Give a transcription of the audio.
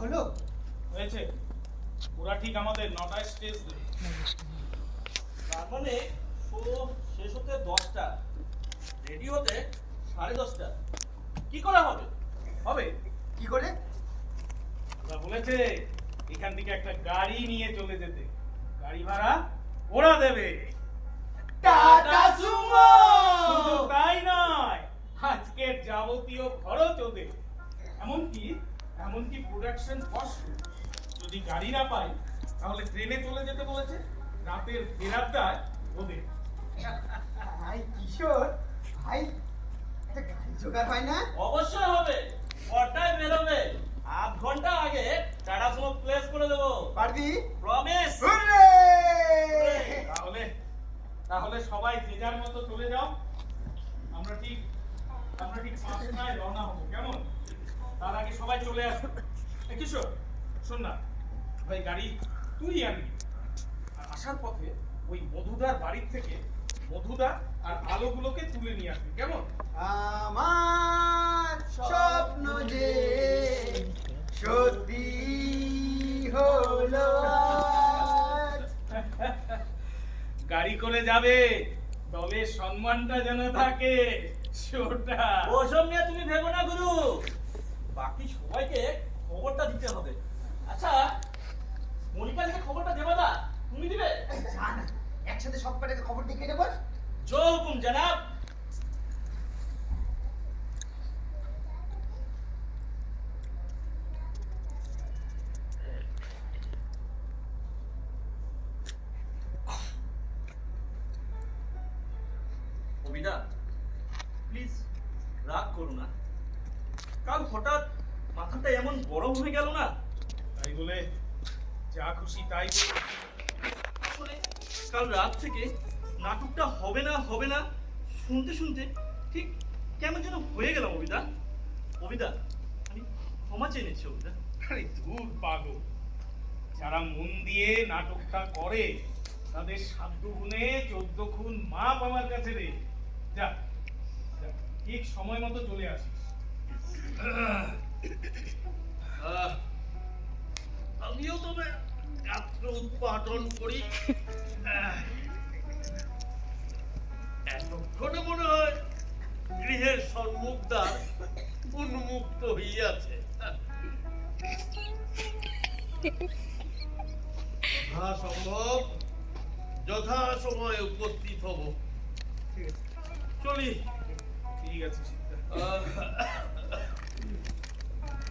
হলো হয়েছে। ওরা ঠিক আমাদের নটায় স্টেজ দেবে তার মানে শো শেষ হতে দশটা রেডি হতে সাড়ে দশটা। কি করা হবে? হবে। কি করে? ওরা বলেছে এখান থেকে একটা গাড়ি নিয়ে চলে যেতে। গাড়ি ভাড়া ওরা দেবে। টাটা সুমো! শুধু তাই নয় আজকের যাবতীয় খরচ ওদের। এমনকি এমনকি প্রোডাকশন কস্ট যদি গাড়ি না পাই তাহলে ট্রেনে চলে যেতে বলেছে রাতের ফেরার দায় ওদের। ভাই কিশোর ভাই একটা গাড়ি জোগাড় হয় না? অবশ্যই হবে। কটায় বেরোবে। আধ ঘণ্টা আগে টাটা সুমো প্লেস করে দেবো। পারবি? প্রমিস! তাহলে তাহলে সবাই যে যার মতো চলে যাও। আমরা ঠিক আমরা ঠিক পাঁচটায় রওনা হব। কেমন? তার আগে সবাই চলে আসো। এ কিশোর শোন না। ভাই গাড়ি তুই আনবি। আর আসার পথে ওই মধুদার বাড়ির থেকে মধুদা আর আলোগুলোকে তুলে নিয়ে আসবি কেমন? আমার স্বপ্ন যে সত্যি হলো গাড়ি করে যাবে দলের সম্মানটা যেন থাকে শোটা ওসব নিয়ে তুমি ভেবো না গুরু। বাকি সবাইকে খবরটা দিতে হবে। আচ্ছা মনিকালকে খবরটা দেবে না তুমি দিবে? একসাথে সব কটাকে খবর দিয়ে বস হুকুম জানাব। প্লিজ রাগ করো না। কাল হঠাৎ মাথাটা এমন গরম হয়ে গেল না? তাই বলে যা খুশি তাই আসলে কাল রাত থেকে নাটকটা হবে না হবে না শুনতে শুনতে ঠিক কেমন যেন হয়ে গেলাম অবিদা অবিদা আমি ক্ষমা চেয়ে নিচ্ছি অবিদা আরে ধুর পাগল। যারা মন দিয়ে নাটকটা করে তাদের সাধ্য গুণে চোদ্দ খুন মাপ আমার কাছে রে। যা ঠিক সময় মতো চলে আসিস। আমিও তবে গাত্র উৎপাদন করি। এতক্ষণে মনে হয় গৃহের সম্মুখদ্বার উন্মুক্ত হইয়াছে। সম্ভব যথা সময়ে উপস্থিত হব। চলি। ঠিক আছে